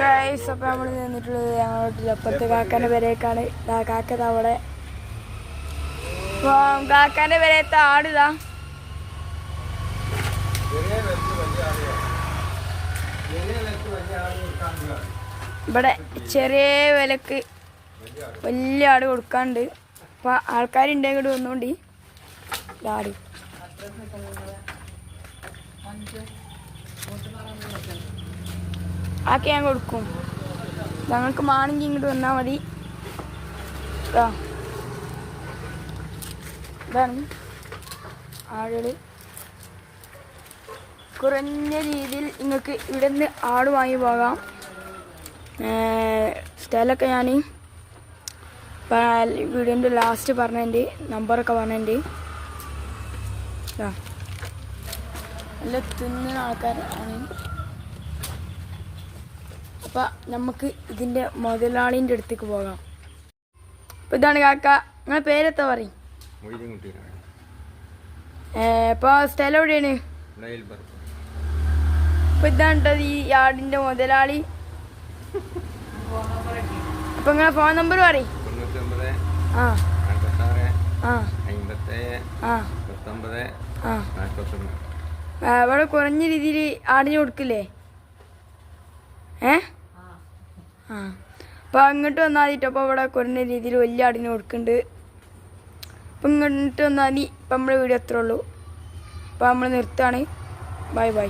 Guys അപ്പോൾ നമ്മൾ നിന്നിട്ടുള്ളത് ഞങ്ങളുടെ അപ്പുറത്ത് കാക്കാന്റെ പെരേക്കാണ്. ദാ കാക്ക ദാ അവിടെ. കാക്കാന്റെ പെരയത്തെ ആടിതാ ഇവിടെ ചെറിയ വിലക്ക് വലിയ ആട് കൊടുക്കാണ്ട്. അപ്പൊ ആൾക്കാരുണ്ടെങ്കിൽ ഇങ്ങോട്ട് വന്നുകൊണ്ട് ആട്. ആക്കി ഞാൻ കൊടുക്കും ഞങ്ങൾക്ക് മാണെങ്കിൽ ഇങ്ങോട്ട് വന്നാൽ മതി. ഇതാ. ഇതാണ് ആടുകൾ കുറഞ്ഞ രീതിയിൽ നിങ്ങൾക്ക് ഇവിടെ നിന്ന് ആട് വാങ്ങി പോകാം. സ്ഥലമൊക്കെ ഞാൻ വീടിന്റെ ലാസ്റ്റ് പറഞ്ഞതിന്റെ നമ്പറൊക്കെ പറഞ്ഞതിന്റെ. നല്ല തിന്നുന്ന ആൾക്കാരാണ്. അപ്പം നമുക്ക് ഇതിന്റെ മുതലാളിന്റെ അടുത്തേക്ക് പോകാം. അപ്പം ഇതാണ് കാക്ക. നിങ്ങളെ പേരെത്താ പറയും? ഇപ്പോൾ സ്ഥലം എവിടെയാണ്? അപ്പം ഇതാണ് ഈ യാർഡിന്റെ മുതലാളി. അപ്പം നിങ്ങളെ ഫോൺ നമ്പർ പറയും. ആ. ആ. ആ. ആ ഇവിടെ കുറഞ്ഞ രീതിയിൽ ആടിന് കൊടുക്കില്ലേ? ഏ? അപ്പോൾ അങ്ങോട്ട് വന്നാൽ മതിട്ടോ അപ്പോൾ ഇവിടെ കുറഞ്ഞ രീതിയിൽ വലിയ ആടിന് കൊടുക്കുന്നുണ്ട് അപ്പം ഇങ്ങോട്ട് വന്നാൽ മതി. ഇപ്പം നമ്മുടെ വീഡിയോ അത്രേ ഉള്ളൂ. അപ്പോൾ നമ്മൾ നിർത്താണ് ബൈ ബൈ.